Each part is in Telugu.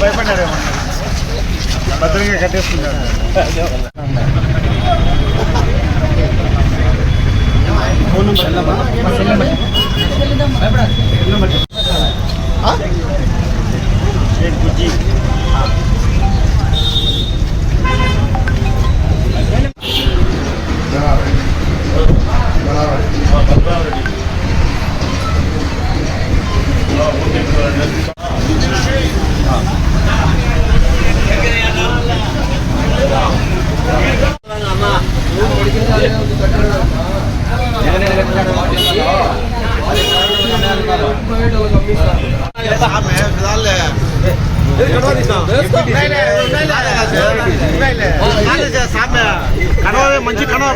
భయపడ్డారేమో? భద్రంగా కట్టేసుకున్నారు. ఫోన్ నెంబర్ బుజ్జి మంచి కనవ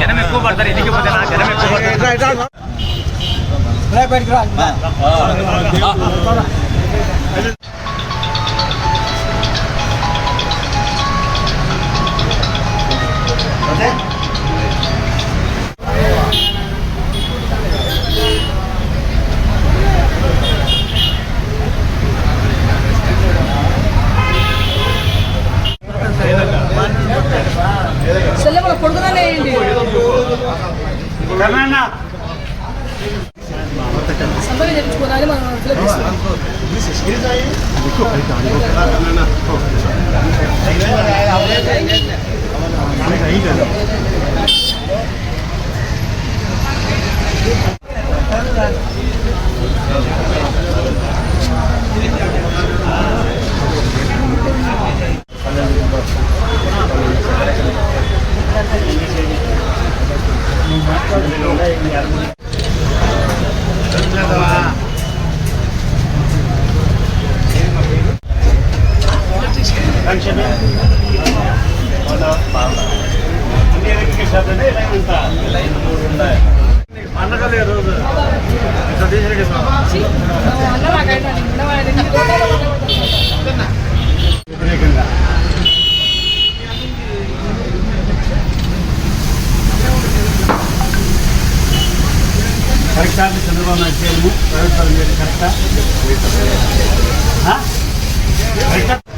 జనం ఎక్కువ పడతారు ఇంటికి పోతే నా జనం ఎక్కువ పడతారు. సంబరం చేయించుకోవాలి మనం ఫిలప్ చేస్తాం పండగలే రోజు వ్యతిరేకంగా చంద్రబాబు నాయుడు చేయము ప్రైవేట్ పరం చేయడం కరెక్టా కరెక్టా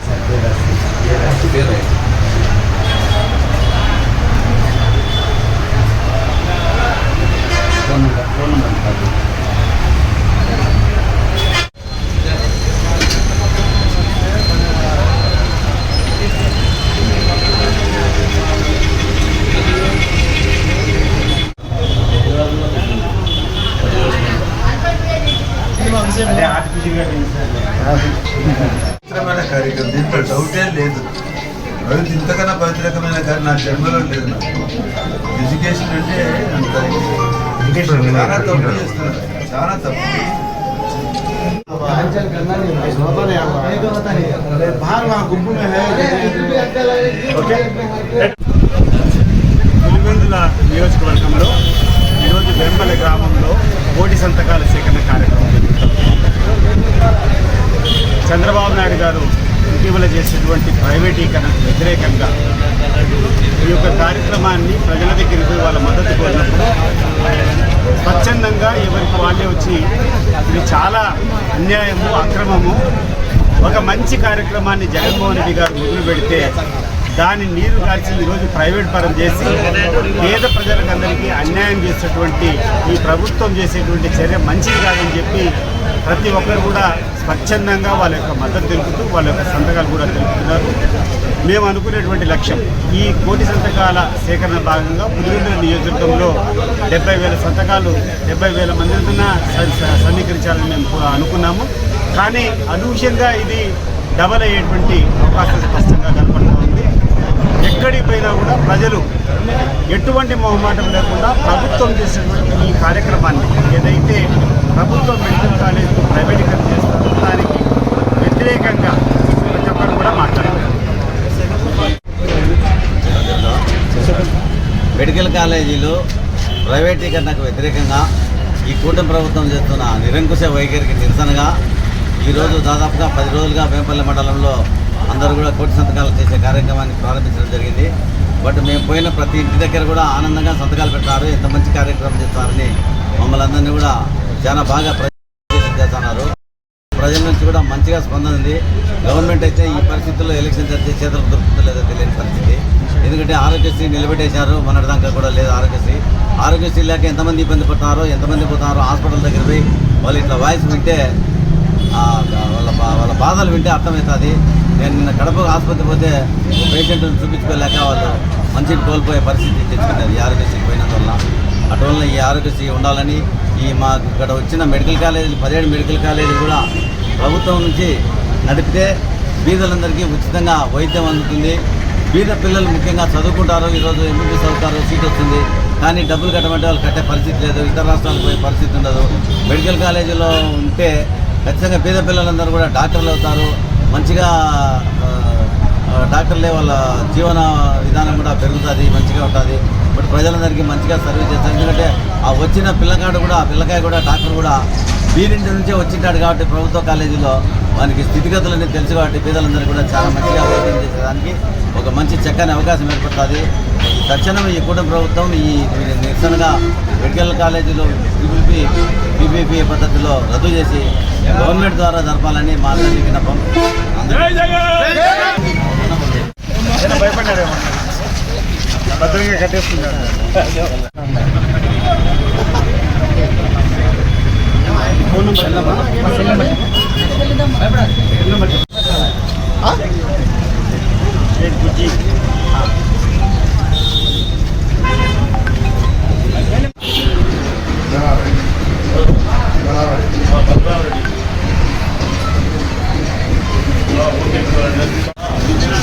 ఫోన్ నెంబర్ ఫోన్ పవిత్రమైన కార్యక్రమం. దీంట్లో డౌటే లేదు. పవిత్ర ఇంతకన్నా పవిత్రకమైన కార్యం నా జన్మలో లేదు నాకు. ఎడ్యుకేషన్ అంటే అంత చాలా తప్పు చేస్తున్నారు. చాలా తప్పు. పులివెందుల నియోజకవర్గంలో ఈరోజు వెంపల్లి గ్రామంలో కోటి సంతకాల సేకరణ కార్యక్రమం జరుగుతుంది చంద్రబాబు నాయుడు గారు ఇటీవల చేసినటువంటి ప్రైవేటీకరణకు వ్యతిరేకంగా ఈ యొక్క కార్యక్రమాన్ని ప్రజల దగ్గరికి వాళ్ళ మద్దతు కోరినప్పుడు స్వచ్ఛందంగా ఎవరికి వాళ్ళే వచ్చి ఇది చాలా అన్యాయము అక్రమము ఒక మంచి కార్యక్రమాన్ని జగన్మోహన్ రెడ్డి గారు మొదలు పెడితే దాన్ని నీరు కాల్చి ఈరోజు ప్రైవేట్ పరం చేసి పేద ప్రజలకు అందరికీ అన్యాయం చేసేటువంటి ఈ ప్రభుత్వం చేసేటువంటి చర్య మంచిది కాదని చెప్పి ప్రతి ఒక్కరు కూడా స్వచ్ఛందంగా వాళ్ళ యొక్క మద్దతు తెలుపుతూ వాళ్ళ యొక్క సంతకాలు కూడా తెలుపుతున్నారు. మేము అనుకునేటువంటి లక్ష్యం ఈ కోటి సంతకాల సేకరణ భాగంగా పులివెందుల నియోజకవర్గంలో డెబ్బై వేల సంతకాలు డెబ్బై వేల మందితో సమీకరించాలని మేము కూడా అనుకున్నాము. కానీ అనూహ్యంగా ఇది డబల్ అయ్యేటువంటి అవకాశం స్పష్టంగా కనపడుతుంది ఎక్కడికి పోయినా కూడా ప్రజలు ఎటువంటి మొహమాటం లేకుండా ప్రభుత్వం చేసినటువంటి ఈ కార్యక్రమాన్ని ఏదైతే ప్రభుత్వం మెడికల్ కాలేజ్ ప్రైవేటీకరణ చేస్తున్న దానికి వ్యతిరేకంగా ప్రతి ఒక్కరు కూడా మాట్లాడారు. మెడికల్ కాలేజీలు ప్రైవేటీకరణకు వ్యతిరేకంగా ఈ కూటమి ప్రభుత్వం చేస్తున్న నిరంకుశ వైఖరికి నిరసనగా ఈరోజు దాదాపుగా పది రోజులుగా వేంపల్లి మండలంలో అందరూ కూడా కోటి సంతకాలు చేసే కార్యక్రమాన్ని ప్రారంభించడం జరిగింది. బట్ మేము పోయిన ప్రతి ఇంటి దగ్గర కూడా ఆనందంగా సంతకాలు పెట్టారు. ఎంత మంచి కార్యక్రమం చేస్తారని మమ్మల్ని అందరినీ కూడా చాలా బాగా ప్రజలు చేస్తున్నారు. ప్రజల నుంచి కూడా మంచిగా స్పందన ఉంది. గవర్నమెంట్ అయితే ఈ పరిస్థితుల్లో ఎలక్షన్ జరిగే చేతులకు దొరుకుతుందో లేదో తెలియని పరిస్థితి. ఎందుకంటే ఆరోగ్యశ్రీ నిలబెట్టేశారు. మొన్నటిదాకా కూడా లేదు ఆరోగ్యశ్రీ. ఆరోగ్యశ్రీ లేక ఎంతమంది ఇబ్బంది పడుతున్నారో ఎంతమంది పోతున్నారో హాస్పిటల్ దగ్గర పోయి వాళ్ళు ఇట్లా వాయిస్ వింటే వాళ్ళ బా- వాళ్ళ బాధలు వింటే అర్థమవుతుంది. నేను నిన్న కడప ఆసుపత్రి పోతే పేషెంట్ని చూపించుకోలేక వాళ్ళు మంచిని కోల్పోయే పరిస్థితి తెచ్చుకున్నారు ఈ ఆరోగ్యశ్రీ పోయినందువల్ల. అటువల్ల ఈ ఆరోగ్యశ్రీ ఉండాలని ఈ మాకు ఇక్కడ వచ్చిన మెడికల్ కాలేజీలు పదిహేడు మెడికల్ కాలేజీలు కూడా ప్రభుత్వం నుంచి నడిపితే బీదలందరికీ ఉచితంగా వైద్యం అందుతుంది. బీద పిల్లలు ముఖ్యంగా చదువుకుంటారు. ఈరోజు ఎంబీబీఎస్ అవుతారు సీట్ వస్తుంది కానీ డబ్బులు కట్టమంటే వాళ్ళు కట్టే పరిస్థితి లేదు. ఇతర రాష్ట్రాలకు పోయే పరిస్థితి ఉండదు. మెడికల్ కాలేజీలో ఉంటే ఖచ్చితంగా పేద పిల్లలందరూ కూడా డాక్టర్లు అవుతారు. మంచిగా డాక్టర్లే వాళ్ళ జీవన విధానం కూడా పెరుగుతుంది మంచిగా ఉంటుంది. బట్ ప్రజలందరికీ మంచిగా సర్వీస్ చేస్తారు. ఎందుకంటే ఆ వచ్చిన పిల్లగాడు కూడా ఆ పిల్లకాయ కూడా డాక్టర్ కూడా వీరింటి నుంచే వచ్చింటాడు కాబట్టి ప్రభుత్వ కాలేజీలో వానికి స్థితిగతులన్నీ తెలుసు కాబట్టి పేదలందరికీ కూడా చాలా మంచిగా వైద్యం చేసేదానికి ఒక మంచి చక్కని అవకాశం ఏర్పడుతుంది. తక్షణం ఈ కూటమి ప్రభుత్వం ఈ నిరసనగా మెడికల్ కాలేజీలో పీపీపీ పీపీపీ పద్ధతిలో రద్దు చేసి గవర్నమెంట్ ద్వారా జరపాలని మా అందరి విన్నపం. భద్రంగా number cell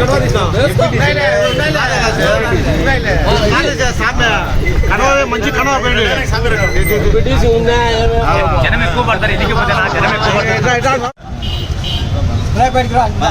number cell number ఏ బుజ్జి జనం ఎక్కువ పడతారు ఇంటికి పోతే నా జనం ఎక్కువ పడతారు விளையாட்டு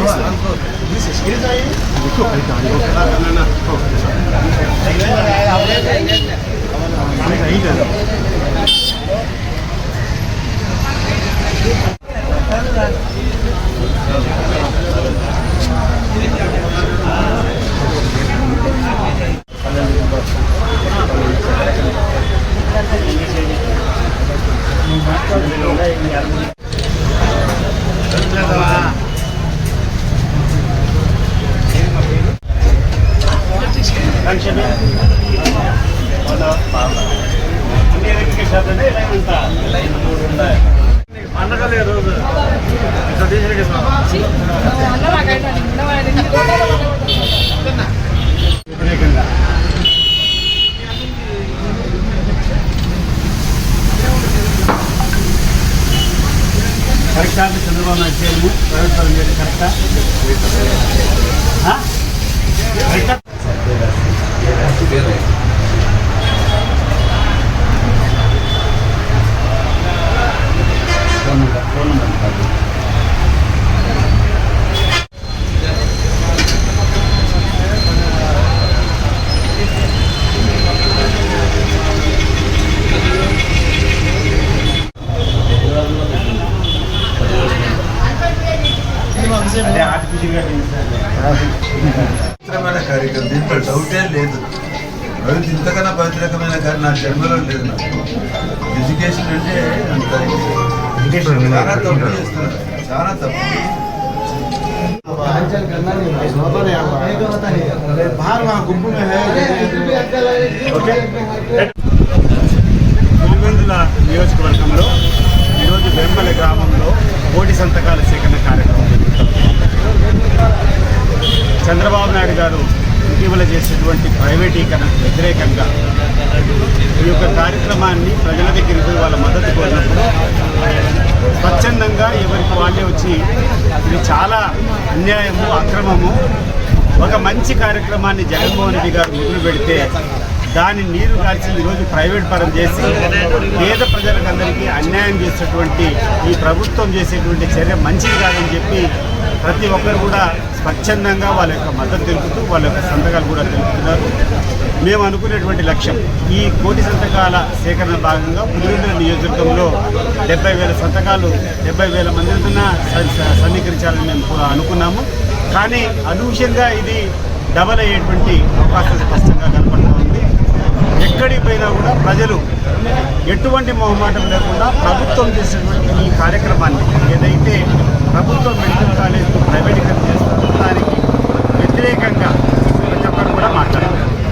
Gracias. మనం ఫిలప్ చేస్తాం ఫంక్షన్ అన్న నాకైనా ఉండవాడి వ్యతిరేకంగా. కరెక్టా చంద్రబాబు నాయుడు చేయము ప్రైవేట్ చేయడం కరెక్టా ఫోన్ నెంబర్ ఫోన్ నెంబర్ కాదు. అదే ఆర్టిఫిషియల్గా చేశారు. పవిత్రమైన కార్యక్రమం దీంట్లో డౌటే లేదు పవిత్ర ఇంతకన్నా పవిత్రకమైన కార్యం నా జన్మలో లేదు నాకు. ఎడ్యుకేషన్ అంటే అంత చాలా తప్పు చేస్తున్నారు. చాలా తప్పు. ఓకే పులివెందుల నియోజకవర్గంలో ఈరోజు వెంబల గ్రామంలో ఓటి సంతకాల సేకరణ కార్యక్రమం చంద్రబాబు నాయుడు గారు ఇటీవల చేసినటువంటి ప్రైవేటీకరణకు వ్యతిరేకంగా ఈ యొక్క కార్యక్రమాన్ని ప్రజల దగ్గరికి వాళ్ళ మద్దతు కోరినప్పుడు స్వచ్ఛందంగా ఎవరికి వాళ్ళే వచ్చి ఇది చాలా అన్యాయము అక్రమము ఒక మంచి కార్యక్రమాన్ని జగన్మోహన్ రెడ్డి గారు మొదలు పెడితే దాని నీరు కాల్చి ఈరోజు ప్రైవేట్ పరం చేసి పేద ప్రజలకందరికీ అన్యాయం చేసేటువంటి ఈ ప్రభుత్వం చేసేటువంటి చర్య మంచిది కాదని చెప్పి ప్రతి ఒక్కరు కూడా స్వచ్ఛందంగా వాళ్ళ యొక్క మద్దతు తెలుపుతూ వాళ్ళ యొక్క సంతకాలు కూడా తెలుపుతున్నారు. మేము అనుకునేటువంటి లక్ష్యం ఈ కోటి సంతకాల సేకరణ భాగంగా పులివెందుల నియోజకవర్గంలో డెబ్బై వేల సంతకాలు డెబ్బై వేల మందితో సమీకరించాలని మేము కూడా అనుకున్నాము. కానీ అనూహ్యంగా ఇది డబల్ అయ్యేటువంటి అవకాశం స్పష్టంగా కనపడుతూ ఉంది. ఎక్కడిపోయినా కూడా ప్రజలు ఎటువంటి మొహమాటం లేకుండా ప్రభుత్వం చేసినటువంటి ఈ కార్యక్రమాన్ని ఏదైతే ప్రభుత్వం మెడికల్ కాలేజ్ ప్రైవేటీకరణ చేస్తారో దానికి వ్యతిరేకంగా